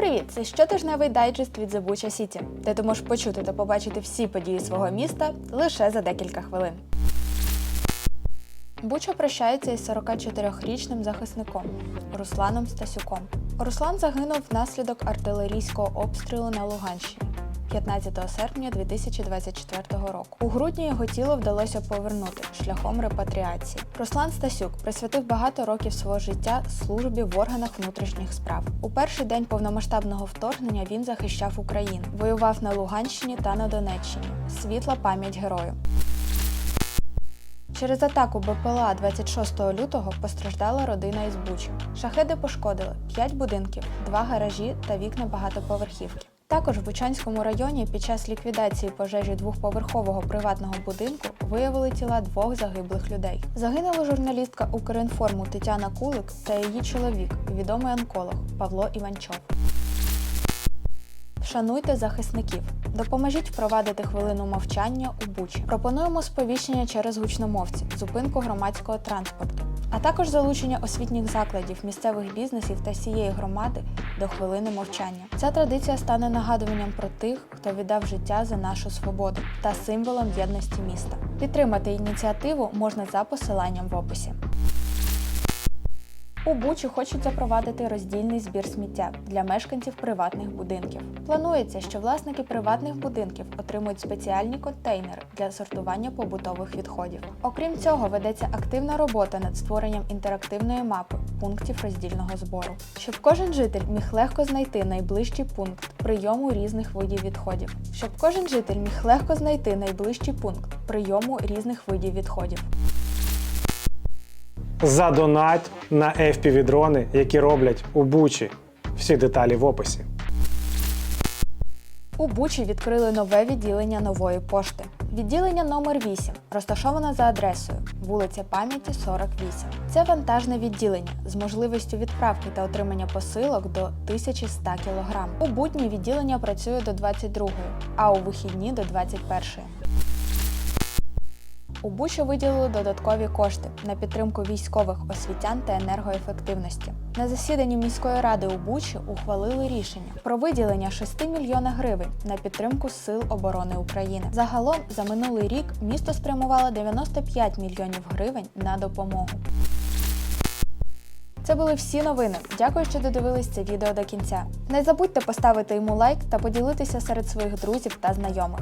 привіт! Це щотижневий дайджест від Bucha City, де ти можеш почути та побачити всі події свого міста лише за декілька хвилин. Буча прощається із 44-річним захисником Русланом Стасюком. Руслан загинув внаслідок артилерійського обстрілу на Луганщині 15 серпня 2024 року. У грудні його тіло вдалося повернути шляхом репатріації. Руслан Стасюк присвятив багато років свого життя службі в органах внутрішніх справ. У перший день повномасштабного вторгнення він захищав Україну, воював на Луганщині та на Донеччині. Світла пам'ять герою. Через атаку БПЛА 26 лютого постраждала родина із Бучі. Шахеди пошкодили 5 будинків, 2 гаражі та вікна багатоповерхівки. Також в Бучанському районі під час ліквідації пожежі двохповерхового приватного будинку виявили тіла двох загиблих людей. Загинула журналістка Укрінформу Тетяна Кулик та її чоловік, відомий онколог Павло Іванчов. Шануйте захисників. Допоможіть впровадити хвилину мовчання у Бучі. Пропонуємо сповіщення через гучномовці, зупинку громадського транспорту, а також залучення освітніх закладів, місцевих бізнесів та всієї громади до хвилини мовчання. Ця традиція стане нагадуванням про тих, хто віддав життя за нашу свободу та символом єдності міста. Підтримати ініціативу можна за посиланням в описі. У Бучі хочуть запровадити роздільний збір сміття для мешканців приватних будинків. Планується, що власники приватних будинків отримують спеціальні контейнери для сортування побутових відходів. Окрім цього, ведеться активна робота над створенням інтерактивної мапи пунктів роздільного збору, щоб кожен житель міг легко знайти найближчий пункт прийому різних видів відходів, щоб кожен житель міг легко знайти найближчий пункт прийому різних видів відходів. Задонать на FPV-дрони, які роблять у Бучі. Всі деталі в описі. У Бучі відкрили нове відділення нової пошти. Відділення номер 8 розташоване за адресою вулиця Пам'яті 48. Це вантажне відділення з можливістю відправки та отримання посилок до 1100 кг. У будні відділення працює до 22, а у вихідні до 21. У Бучі виділили додаткові кошти на підтримку військових освітян та енергоефективності. На засіданні міської ради у Бучі ухвалили рішення про виділення 6 мільйона гривень на підтримку Сил оборони України. Загалом за минулий рік місто спрямувало 95 мільйонів гривень на допомогу. Це були всі новини. Дякую, що додивились це відео до кінця. Не забудьте поставити йому лайк та поділитися серед своїх друзів та знайомих.